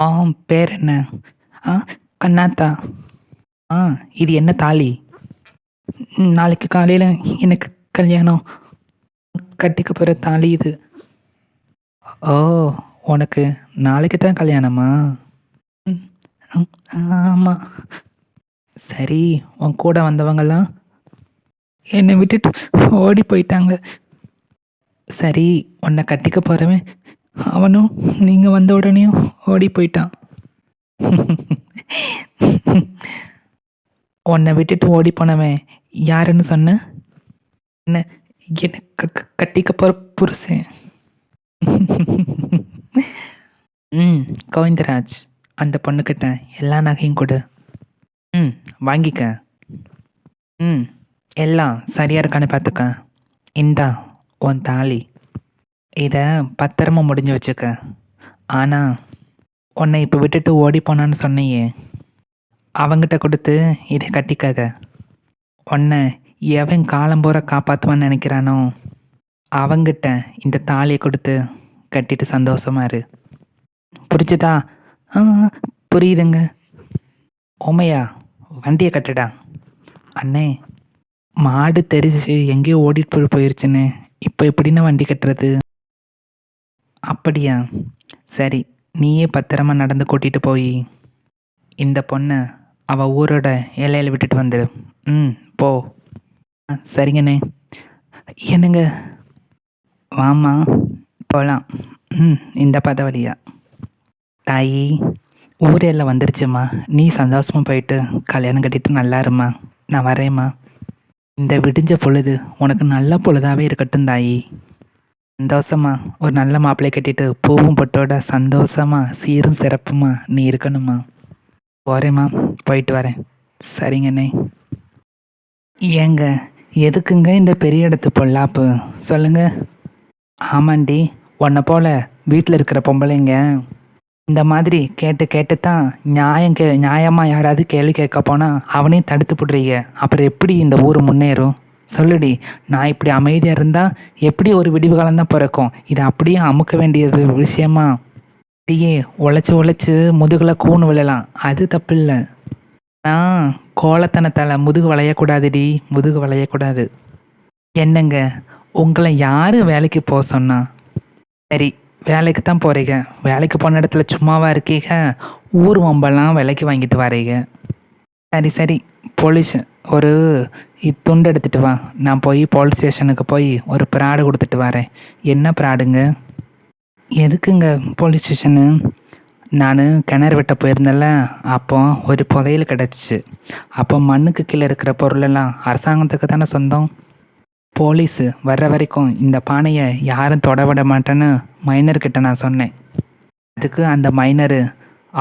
ஆ பேர் என்ன? ஆ கண்ணாத்தா. ஆ இது என்ன தாலி? நாளைக்கு காலையில் எனக்கு கல்யாணம். கட்டிக்க போகிற தாலி இது. ஓ உனக்கு நாளைக்கு தான் கல்யாணமா? ம், ஆமாம் சரி உன் கூட வந்தவங்கெல்லாம் என்னை விட்டுட்டு ஓடி போயிட்டாங்க. சரி உன்னை கட்டிக்க போகிறவன் அவனும் நீங்கள் வந்த உடனேயும் ஓடி போயிட்டான். உன்னை விட்டுட்டு ஓடி போனவன் யாருன்னு சொன்ன? என்ன என்ன க- க- கட்டிக்க போகிற புருஷன்? ம் கோவிந்தராஜ் அந்த பொண்ணுக்கிட்ட எல்லா நகையும் கொடு. ம் வாங்கிக்க. ம் எல்லாம் சரியாக இருக்கான்னு பார்த்துக்க. இந்தா உன் தாலி. இதை பத்திரமா முடிஞ்சு வச்சுக்க. ஆனால் உன்னை இப்போ விட்டுட்டு ஓடி போனான்னு சொன்னையே. அவங்கிட்ட கொடுத்து இதை கட்டிக்காத. உன்னை எவன் காலம்போற காப்பாற்றுவான்னு நினைக்கிறானோ அவங்கிட்ட இந்த தாலியை கொடுத்து கட்டிட்டு சந்தோஷமா இரு. புரிஞ்சுதா? ஆ புரியுதுங்க. ஓமையா வண்டியை கட்டுடா. அண்ணே மாடு தெரிஞ்சு எங்கேயோ ஓடிட்டு போய் போயிருச்சுன்னு இப்போ எப்படின்னு வண்டி கட்டுறது? அப்படியா? சரி நீயே பத்திரமா நடந்து கூட்டிட்டு போய். இந்த பொண்ணை அவ ஊரோட எல்லையில் விட்டுட்டு வந்துடு ம் போ. ஆ, சரிங்கண்ணே. என்னங்க? வாமா போகலாம் ம் இந்த பத வழியா. தாயி ஊர் எல்லாம் வந்துருச்சுமா நீ சந்தோஷமாக போயிட்டு கல்யாணம் கட்டிட்டு நல்லா இருமா நான் வரேம்மா. இந்த விடிஞ்ச பொழுது உனக்கு நல்ல பொழுதாவே இருக்கட்டும் தாயி. சந்தோஷமா ஒரு நல்ல மாப்பிள்ளை கட்டிட்டு பூவும் பொட்டோட சந்தோஷமா சீரும் சிறப்புமா நீ இருக்கணுமா? போறேம்மா போயிட்டு வரேன். சரிங்கண்ணே ஏங்க எதுக்குங்க இந்த பெரிய இடத்து பொல்லாப்பு? சொல்லுங்க. ஆமாண்டி உன்னை போல வீட்டில் இருக்கிற பொம்பளைங்க இந்த மாதிரி கேட்டு கேட்டு தான் நியாயம் கே நியாயமாக யாராவது கேள்வி கேட்க போனால் அவனையும் தடுத்து போடுறீங்க. அப்புறம் எப்படி இந்த ஊர் முன்னேறும்? சொல்லுடி நான் இப்படி அமைதியாக இருந்தால் எப்படி ஒரு விடிவு காலம் தான் பிறக்கும்? இதை அப்படியே அமுக்க வேண்டியது விஷயமா? அப்படியே உழைச்சி உழைச்சி முதுகில் கூணு விழலாம். அது தப்பு இல்லை நான் கோலத்தனத்தால் முதுகு வளையக்கூடாதுடி. முதுகு வளையக்கூடாது. என்னங்க உங்களை யார் வேலைக்கு போக சொன்னா? சரி வேலைக்கு தான் போகிறீங்க வேலைக்கு போன இடத்துல சும்மாவாக இருக்கீங்க? ஊர் வம்பெல்லாம் விலைக்கு வாங்கிட்டு வரீங்க. சரி சரி போலீஸ். ஒரு துண்டு எடுத்துட்டு வா. நான் போய் போலீஸ் ஸ்டேஷனுக்கு போய் ஒரு ப்ராடு கொடுத்துட்டு வரேன். என்ன ப்ராடுங்க எதுக்குங்க போலீஸ் ஸ்டேஷனு நான் கிணறு வெட்ட போயிருந்தேன்ல அப்போ ஒரு புதையல் கிடச்சிச்சு அப்போ மண்ணுக்கு கீழே இருக்கிற பொருளெல்லாம் அரசாங்கத்துக்கு தானே சொந்தம்? போலீஸு வர்ற வரைக்கும் இந்த பானையை யாரும் தொட விட மாட்டேன்னு மைனர்கிட்ட நான் சொன்னேன். அதுக்கு அந்த மைனரு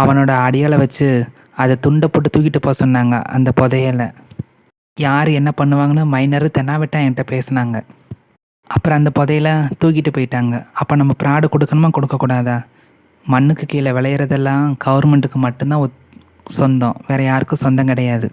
அவனோட அடியாளை வச்சு அதை துண்டை போட்டு தூக்கிட்டு போக சொன்னாங்க அந்த புதையலை. யார் என்ன பண்ணுவாங்கன்னு மைனர் தென்னாவிட்டா என்கிட்ட பேசுனாங்க. அப்புறம் அந்த புதையில தூக்கிட்டு போயிட்டாங்க. அப்போ நம்ம ப்ராடு கொடுக்கணுமா கொடுக்கக்கூடாதா? மண்ணுக்கு கீழே விளையிறதெல்லாம் கவர்மெண்ட்டுக்கு மட்டும்தான் சொந்தம். வேறு யாருக்கும் சொந்தம் கிடையாது.